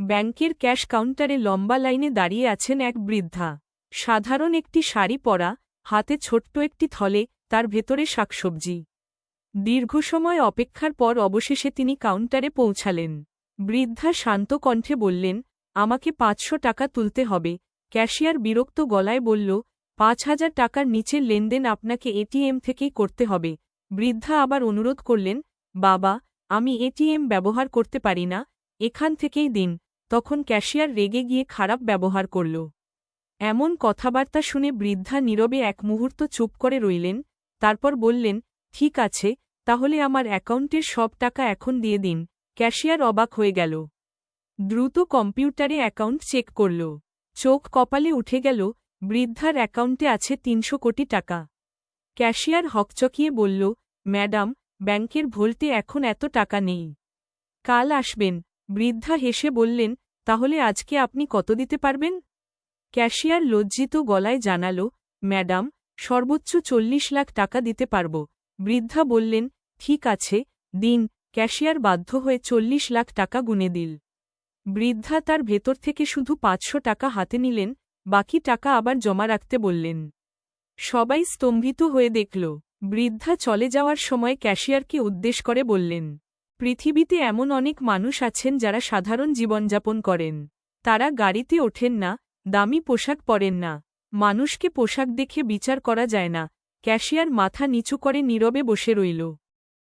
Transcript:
ব্যাংকের ক্যাশ কাউন্টারে লম্বা লাইনে দাঁড়িয়ে আছেন এক বৃদ্ধা। সাধারণ একটি শাড়ি পরা, হাতে ছোট্ট একটি থলে, তার ভেতরে শাকসবজি। দীর্ঘ সময় অপেক্ষার পর অবশেষে তিনি কাউন্টারে পৌঁছালেন। বৃদ্ধা শান্ত কণ্ঠে বললেন, আমাকে পাঁচশো টাকা তুলতে হবে। ক্যাশিয়ার বিরক্ত গলায় বলল, পাঁচ হাজার টাকার নিচের লেনদেন আপনাকে এটিএম থেকেই করতে হবে। বৃদ্ধা আবার অনুরোধ করলেন, বাবা, আমি এটিএম ব্যবহার করতে পারি না, এখান থেকেই দিন। তখন ক্যাশিয়ার রেগে গিয়ে খারাপ ব্যবহার করল। এমন কথাবার্তা শুনে বৃদ্ধা নীরবে এক মুহূর্ত চুপ করে রইলেন, তারপর বললেন, ঠিক আছে, তাহলে আমার অ্যাকাউন্টের সব টাকা এখন দিয়ে দিন। ক্যাশিয়ার অবাক হয়ে গেল। দ্রুত কম্পিউটারে অ্যাকাউন্ট চেক করল। চোখ কপালে উঠে গেল, বৃদ্ধার অ্যাকাউন্টে আছে তিনশো কোটি টাকা। ক্যাশিয়ার হকচকিয়ে বলল, ম্যাডাম, ব্যাংকের ভোল্টে এখন এত টাকা নেই। কাল আসবেন বৃদ্ধা হেসে বললেন, তাহলে আজকে আপনি কত দিতে পারবেন? ক্যাশিয়ার লজ্জিত গলায় জানাল, ম্যাডাম, সর্বোচ্চ চল্লিশ লাখ টাকা দিতে পারব। বৃদ্ধা বললেন, ঠিক আছে, দিন। ক্যাশিয়ার বাধ্য হয়ে চল্লিশ লাখ টাকা গুনে দিল। বৃদ্ধা তার ভেতর থেকে শুধু পাঁচশো টাকা হাতে নিলেন, বাকি টাকা আবার জমা রাখতে বললেন। সবাই স্তম্ভিত হয়ে দেখল। বৃদ্ধা চলে যাওয়ার সময় ক্যাশিয়ারকে উদ্দেশ করে বললেন পৃথিবীতে এমন অনেক মানুষ আছেন যারা সাধারণ জীবনযাপন করেন। তারা গাড়িতে ওঠেন না, দামি পোশাক পরেন না। মানুষকে পোশাক দেখে বিচার করা যায় না। ক্যাশিয়ার মাথা নিচু করে নীরবে বসে রইল।